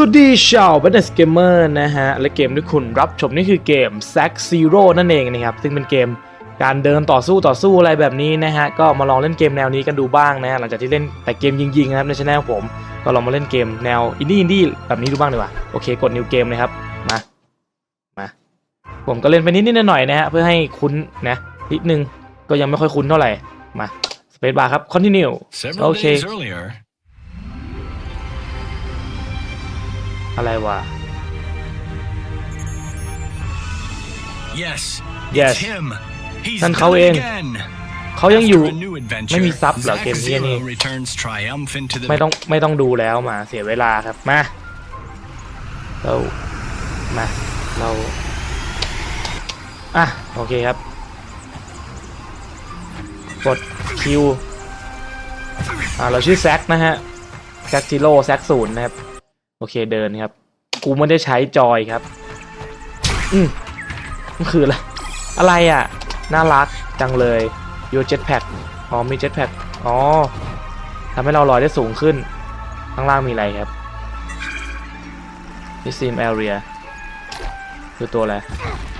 สวัสดีชาวบันเดสเกมเมอร์นะฮะ และเกมที่คุณรับชมนี่คือเกม Zack Zero นั่นเองนะครับ ซึ่งเป็นเกมการเดินต่อสู้ต่อสู้อะไรแบบนี้นะฮะ ก็มาลองเล่นเกมแนวนี้กันดูบ้างนะฮะ หลังจากที่เล่นแต่เกมยิงๆนะครับในช anel ผม ก็ลองมาเล่นเกมแนวอินดี้อินดี้แบบนี้ดูบ้างดีกว่า โอเค กด new game นะครับ มา มา ผมก็เล่นไปนิดๆหน่อยๆนะฮะ เพื่อให้คุ้นนะนิดนึง ก็ยังไม่ค่อยคุ้นเท่าไหร่ มา space bar ครับ continue Several Okay. days earlier, อะไรวะ yes, Yes. it's him. He's นั่นเขา done เอ it ง again. เขายังอยู่ After a new adventure, ไม่มีซับเหรอ Zack เกมนี้นี่ Zero returns triumphant to the ไม่ต้องไม่ต้องดูแล้วมาเสียเวลาครับ มา เรา มา เรา อะ โอเคครับ กดคิว อ่า เราชื่อแซกนะฮะ แซกจิโร่แซกศูนย์นะครับ โอเคเดินครับ กูไม่ได้ใช้จอยครับ อืมมันคืออะไร อะไรอะ น่ารักจังเลยโยเจ็ตแพดอ๋อมีเจ็ตแพดอ๋อทำให้เราลอยได้สูงขึ้น ข้างล่างมีอะไรครับ n i s i m area คือตัวอะไร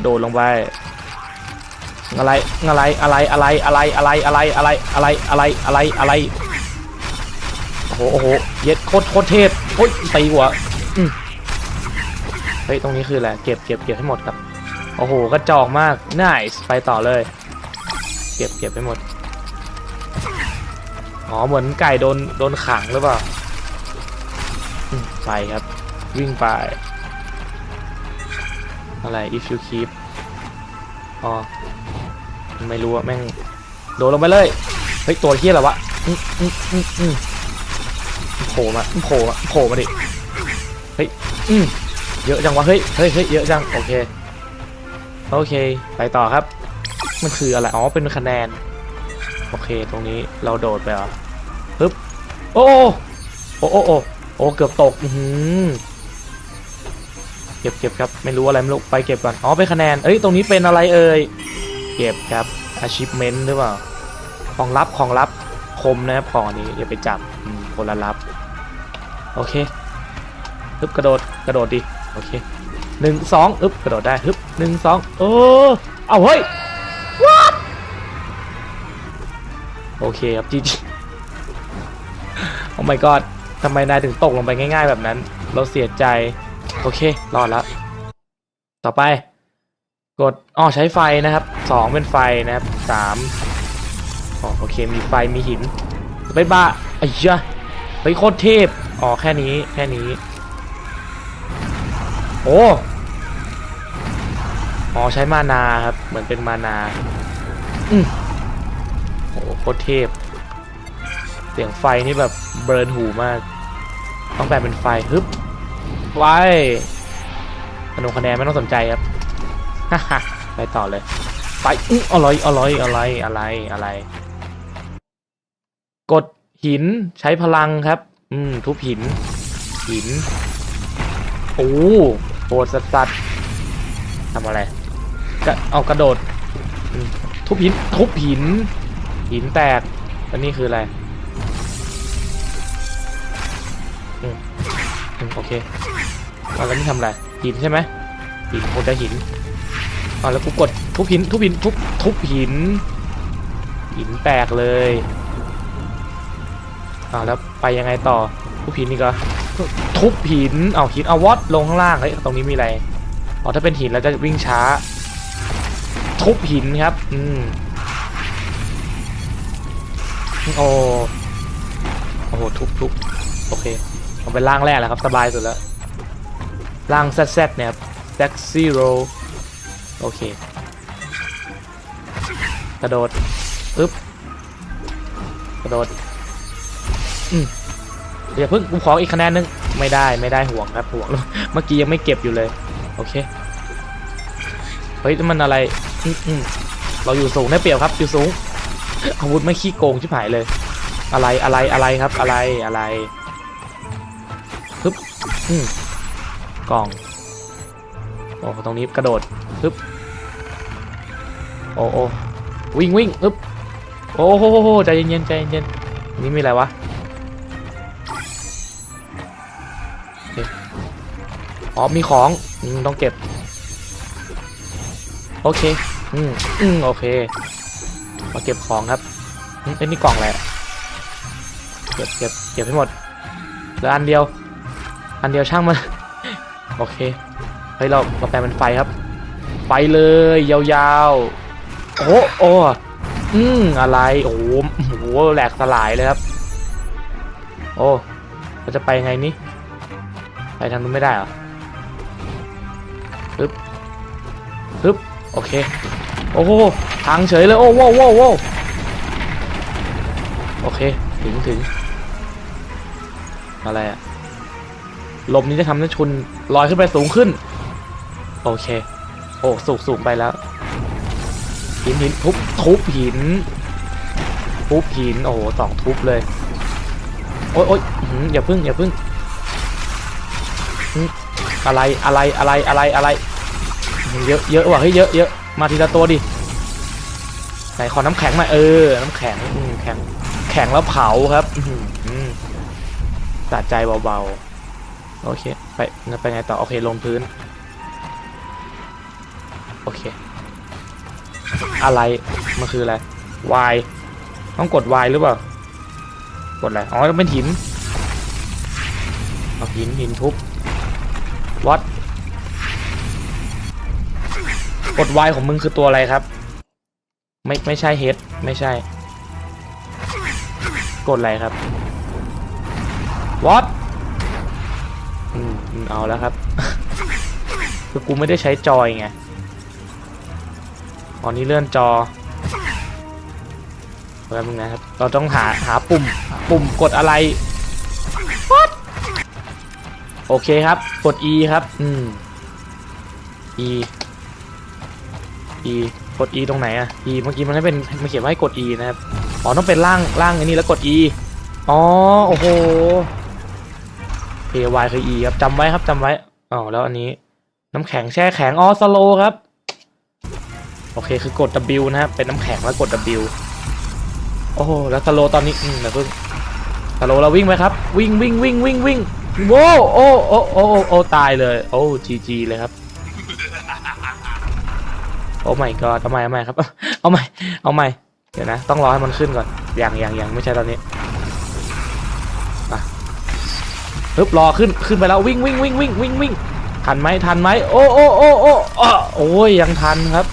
โดดลงไป อะไร อะไร อะไร อะไร อะไร อะไร อะไร อะไร อะไร อะไร อะไร อะไร โอ้โห โอ้โห เย็ดโคตรโคตรเทพ โอ้ยตีหัวอืมเฮ้ยตรงนี้คืออะไรเก็บเก็บเก็บให้หมดครับ โอ้โหกระจอกมาก nice ไปต่อเลย เก็บเก็บให้หมดอ๋อเหมือนไก่โดนโดนขังหรือเปล่าไปครับ วิ่งไป อะไร if you keep อ๋อ ไม่รู้อะแม่ง โดนลงไปเลย เฮ้ย ตัวเฮี้ยอะไรวะอืมอืมอืมอืม โผล่มาโผล่มาโผล่มาดิเฮ้ยอืมเยอะจังวะเฮ้ยเฮ้ยเฮ้ยเยอะจังโอเคโอเค ไปต่อครับ มันคืออะไรอ๋อเป็นคะแนน โอเคตรงนี้เราโดดไปเหรอฮึบโอ้โอ้โอ้โอ้โอ้เกือบตกอือหือเก็บเก็บครับไม่รู้อะไรไม่รู้ไปเก็บก่อนอ๋อเป็นคะแนนเอ้ยตรงนี้เป็นอะไรเอ่ยเก็บครับ achievement หรือเปล่าของลับของลับคมนะครับของนี้อย่าไปจับอืม คนละลับ โอเคฮึบกระโดดกระโดดดิโอเคหนึ่งสองอึบกระโดดได้ฮึบหนึ่งสองเออเอาเฮ้ยโอเคครับจีจีโอ้ my god ทำไมนายถึงตกลงไปง่าย ๆ แบบนั้น เราเสียใจ โอเค รอดแล้ว ต่อไป กดอ๋อใช้ไฟนะครับสองเป็นไฟนะครับสามอ๋อโอเคมีไฟมีหินไปบ้าไอ้ยะ ไปโคตรเทพอ๋อแค่นี้แค่นี้ โอ้อ๋อใช้มานาครับ เหมือนเป็นมานาอืมโอ้โหโคตรเทพ เสียงไฟนี่แบบเบิร์นหูมาก ต้องแปลเป็นไฟฮึบไว้ขนมคะแนนไม่ต้องสนใจครับฮ่าไปต่อเลย ไปออร่อยอร่อยอะไรอะไรอะไร กด หินใช้พลังครับ อืม ทุบหิน หินโอ้โหดสัสสัสทำอะไรกระเอากระโดด ทุบหิน ทุบหิน หินแตกแล้วนี่คืออะไรอืมโอเคเอาแล้วนี่ทำอะไรหินใช่ไหมหินคงจะหินเอาแล้วกูกดทุบหินทุบหินทุบทุบหินหินแตกเลย เอาแล้วไปยังไงต่อทุบหินนี่ก็ทุบหินเอาหินเอาวอตลงข้างล่างเฮ้ยตรงนี้มีอะไรอ๋อถ้าเป็นหินเราจะวิ่งช้า ทุบหินครับ อืมโอ้โอ้โหทุบทุบโอเคเอาเป็นร่างแรกแล้วครับสบายสุดแล้วร่าง ZZ เนี่ยครับ Z Zero โอเคกระโดดอึ๊บกระโดด อืมเดี๋ยวเพิ่งกูขออีกคะแนนนึงไม่ได้ไม่ได้ห่วงครับห่วงเมื่อกี้ยังไม่เก็บอยู่เลย โอเคเฮ้ยมันอะไรอืมเราอยู่สูงได้เปรียบครับอยู่สูงอาวุธไม่ขี้โกงชิบหายเลย อะไรอะไรอะไรครับ อะไรอะไรฮึบอืมกล่องโอ้ตรงนี้กระโดดฮึบโอ้โอ้วิ่งวิ่งฮึบโอ้โหใจเย็นใจเย็นนี่มีอะไรวะ อ๋อมีของอืมต้องเก็บ โอเค อืมอืมโอเค มาเก็บของครับอืมเอ้ยนี่กล่องอะไรอะเก็บเก็บเก็บให้หมดเหลืออันเดียว อันเดียวช่างมัน โอเค เฮ้ยเราเราแปลเป็นไฟครับ ไฟเลย ยาวๆ โอ้โอ้อืมอะไรโอ้โหโอ้โหแหลกสลายเลยครับ โอ้เราจะไปไงนี่ไปทางนู้นไม่ได้เหรอ ปึ๊บโอเค โอ้โหทางเฉยเลย โอ้โว้วโว้วโว้วโอเค ถึงถึงอะไรอะลมนี้จะทำให้ชุนลอยขึ้นไปสูงขึ้น โอเค โอ้สูงสูงไปแล้วหินหินทุบทุบหินทุบหินโอ้โหสองทุบเลย โอ๊ยโอ๊ยอื้อหืออย่าพึ่งอย่าพึ่งอะไรอะไรอะไรอะไรอะไร เยอะเยอะว่ะเฮ้ยเยอะเยอะมาทีละตัวดิไหนขอน้ำแข็งมาเออ น้ำแข็งแข็งแข็งแล้วเผาครับอื้อหือสะใจเบาๆ โอเค ไปไปไงต่อ โอเค ลงพื้น โอเค อะไร มันคืออะไร Y ต้องกด Y หรือเปล่า กดอะไร อ๋อต้องเป็นหินเอาหินหินทุบ What กด Y ของมึงคือตัวอะไรครับ ไม่ไม่ใช่ H ไม่ใช่ กดอะไรครับ What อืมอืมเอาแล้วครับ คือกูไม่ได้ใช้จอยไงอ๋อนี่เลื่อนจอแป๊บนึงนะครับ เราต้องหาหาปุ่มปุ่มกดอะไร What โอเคครับ กด E ครับ อืม E E กด E ตรงไหนอะ E เมื่อกี้มันให้เป็นมันเขียนว่าให้กด E นะครับ อ๋อต้องเป็นล่างล่างอันนี้แล้วกด E อ๋อโอ้โห A Y คือ E ครับจำไว้ครับจำไว้อ๋อแล้วอันนี้ น้ำแข็งแช่แข็งอ๋อสโลครับ โอเคคือกด W นะครับเป็นน้ำแข็งแล้วกด W โอ้โหแล้วสโลตอนนี้อืมเดี๋ยวเพิ่งสโลเราวิ่งไหมครับ วิ่งวิ่งวิ่งวิ่งวิ่งโว้โอ้โอ้โอ้โอ้โอ้ตายเลย โอ้จีจีเลยครับ อ้ไม่ก็เอาใหม่เอาใหม่ครับ เอาใหม่ เอาใหม่ เดี๋ยวนะ ต้องรอให้มันขึ้นก่อน อย่างอย่างอย่างไม่ใช่ตอนนี้อะปึ๊บรอขึ้น ขึ้นไปแล้ววิ่งวิ่งวิ่งวิ่งวิ่งวิ่ง ทันไหมทันไหมโอ้โอ้โอ้โอ้โอ้ยยังทันครับ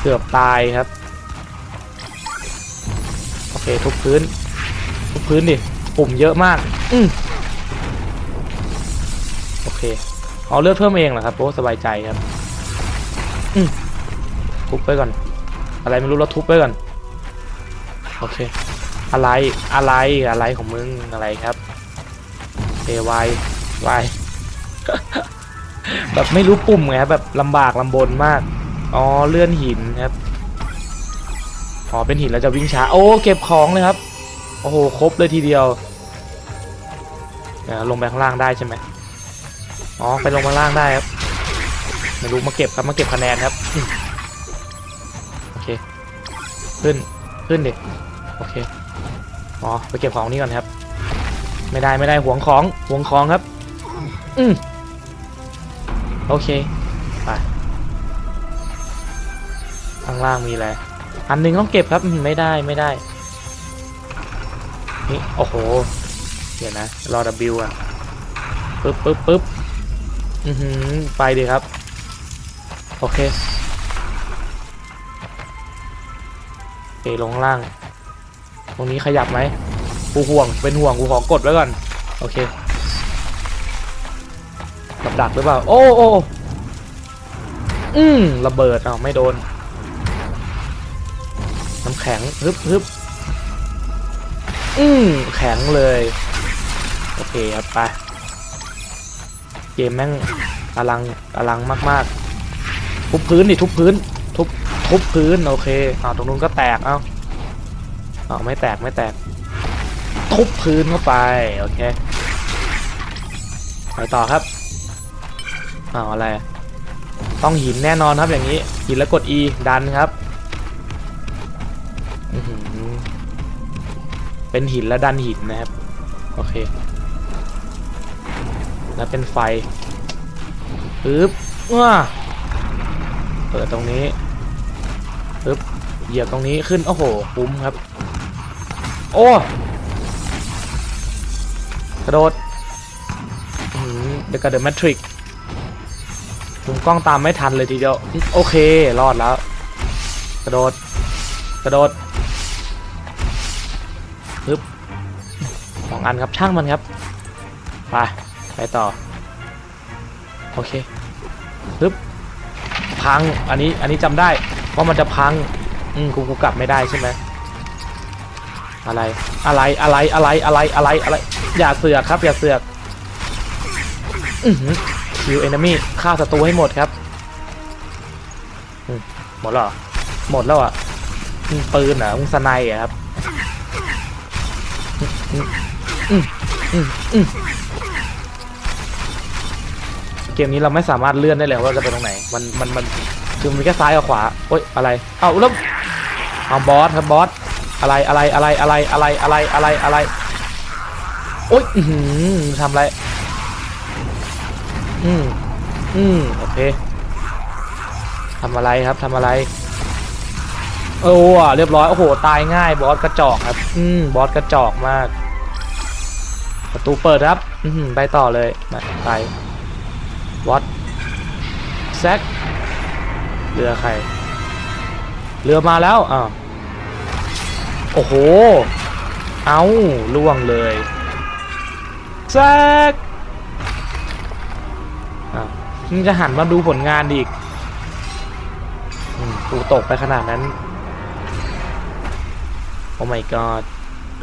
เกือบตายครับ โอเคทุบพื้น ทุบพื้นดิ ปุ่มเยอะมาก อืมโอเค เอาเลือดเพิ่มเองเหรอครับโอ้สบายใจครับ อืม ทุบไปก่อน อะไรไม่รู้เราทุบไปก่อน โอเค อะไร อะไร อะไรของมึง อะไรครับเอวายวายแบบไม่รู้ปุ่มไงครับแบบลำบากลำบนมาก อ๋อ เลื่อนหินครับ อ๋อ เป็นหินแล้วจะวิ่งช้า โอ้ เก็บของเลยครับ โอ้โห ครบเลยทีเดียวลงไปข้างล่างได้ใช่ไหมอ๋อ ไปลงข้างล่างได้ครับ ไม่รู้มาเก็บครับ มาเก็บคะแนนครับ ขึ้น ขึ้นดิ โอเค อ๋อ ไปเก็บของนี้ก่อนครับ ไม่ได้ไม่ได้ห่วงของห่วงของครับ อืมโอเค ไป ข้างล่างมีอะไร อันหนึงต้องเก็บครับ ไม่ได้ไม่ได้ นี่ โอ้โห เดี๋ยวนะ รอ W อะปึ๊บปึ๊บปึ๊บอือหือ ไปดีครับ โอเค เคลงข้างล่าง ตรงนี้ขยับไหมกูห่วงเป็นห่วงกูขอกดไว้ก่อน โอเคกับดักหรือเปล่า โอ้โอ้อืมระเบิดอ้าวไม่โดน น้ำแข็งฮึบฮึบอืมแข็งเลย โอเคครับไป เกมแม่งอลังอลังมากๆ ทุบพื้นดิทุบพื้น ทุบทุบพื้นโอเคอ้าวตรงนู้นก็แตกเอ้าอ้าวไม่แตกไม่แตก ทุบพื้นเข้าไปโอเคไปต่อครับอ้าวอะไร ต้องหินแน่นอนครับอย่างนี้ หินแล้วกด E ดันครับเป็นหินแล้วดันหินนะครับโอเค แล้วเป็นไฟปึ๊บว้าเปิดตรงนี้ ปึ๊บเหยียบตรงนี้ขึ้น โอ้โหคุ้มครับ โอ้กระโดดเดี๋ยวกระเดอะแมทริกมุมกล้องตามไม่ทันเลยทีเดียว โอเค รอดแล้ว กระโดด กระโดดปึ๊บสองอันครับช่างมันครับ ไป ไปต่อ โอเคปึ๊บพัง อันนี้ อันนี้จำได้ ว่ามันจะพัง อืมกูกูกลับไม่ได้ใช่ไหมอะไร อะไร อะไร อะไร อะไร อะไร อะไร อย่าเสือกครับ อย่าเสือก อือคิวเอนมี่ฆ่าศัตรูให้หมดครับ หมดแล้วหรอหมดแล้วอะปืนเหรอมึงสไนด์เหรอะครับเกมนี้เราไม่สามารถเลื่อนได้เลยว่าจะไปตรงไหน มัน มัน มัน คือมันมีแค่ซ้ายกับขวาโอ๊ยอะไรเอาแล้วเอาบอสครับบอสอะไรอะไรอะไรอะไรอะไรอะไรอะไรอะไรโอ๊ยอือทำอะไรอืมอืมโอเคทำอะไรครับทำอะไรโอ้อเรียบร้อยโอ้โหตายง่ายบอสกระจอกครับ อืมบอสกระจอกมาก ประตูเปิดครับ อืมไปต่อเลยมาไปวัดแซก เรือใคร เรือมาแล้วอ้าวโอ้โห เอาล่วงเลยแซกอ้าวมึงจะหันมาดูผลงานดิอีกอืมกูตกไปขนาดนั้น โอ้ my god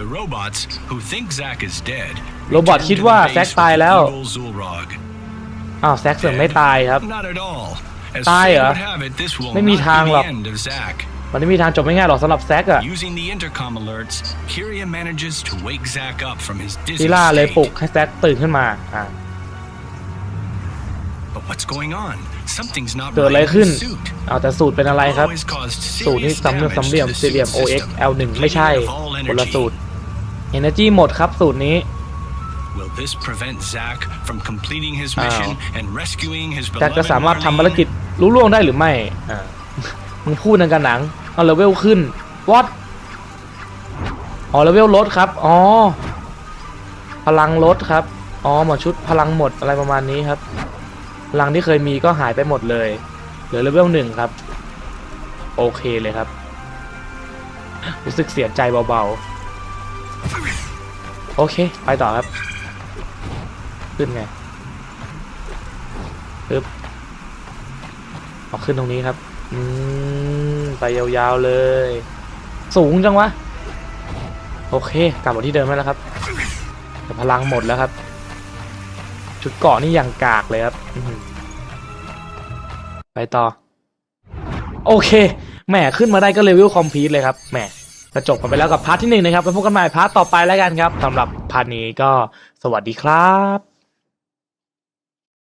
The robots who think Zack is dead โรบอท return คิด to ว่า the แซก base ตาย with แล้ว evil Zulrog. อ้าวแซกเสือกไม่ตายครับ Not at all. As ตาย fate เหรอ would have it, this will ไม่มี not ทาง be หรอก the end of Zack. มันไม่มีทางจบไม่ง่ายหรอกสำหรับแซกอะ Using the intercom alerts, Kyria manages to wake Zack up from his ซิ dizzy ล่าเลยปลุก state. ให้แซกตื่นขึ้นมาอ่า But what's going on? Something's not เกิด right อะไร in ขึ้น his suit. เอาแต่สูตรเป็นอะไรครับ Always caused สูตรนี้ serious สำเนียง damage สามเหลี่ยม to the สี่เหลี่ยม suit OX system, L1 ไม่ใช่ depleting it of all คนละ energy. สูตร Energy หมดครับสูตรนี้ Will this prevent Zack from completing his อ้าว mission and rescuing his แซก beloved จะสามารถทำภารกิจ Marlene? รู้ล่วงได้หรือไม่อ่ามึงพูดในกันหนัง เอาเลเวลขึ้นวอตอ๋อเลเวลลดครับ อ๋อ พลังลดครับ อ๋อหมดชุดพลังหมดอะไรประมาณนี้ครับ พลังที่เคยมีก็หายไปหมดเลย เหลือเลเวลหนึ่งครับ โอเคเลยครับ รู้สึกเสียใจเบาๆ โอเค ไปต่อครับ ขึ้นไงปึ๊บเอาขึ้นตรงนี้ครับ อืม ไปยาวๆเลย สูงจังวะ โอเค กลับมาที่เดิมแล้วครับ แต่พลังหมดแล้วครับ ชุดเกาะนี่ยังกากเลยครับ ไปต่อ โอเค แหมขึ้นมาได้ก็เลเวลคอมพีทเลยครับ แหมก็จบกันไปแล้วกับพาร์ทที่หนึ่งนะครับแล้วพบกันใหม่พาร์ทต่อไปแล้วกันครับสำหรับพาร์ทนี้ก็สวัสดีครับ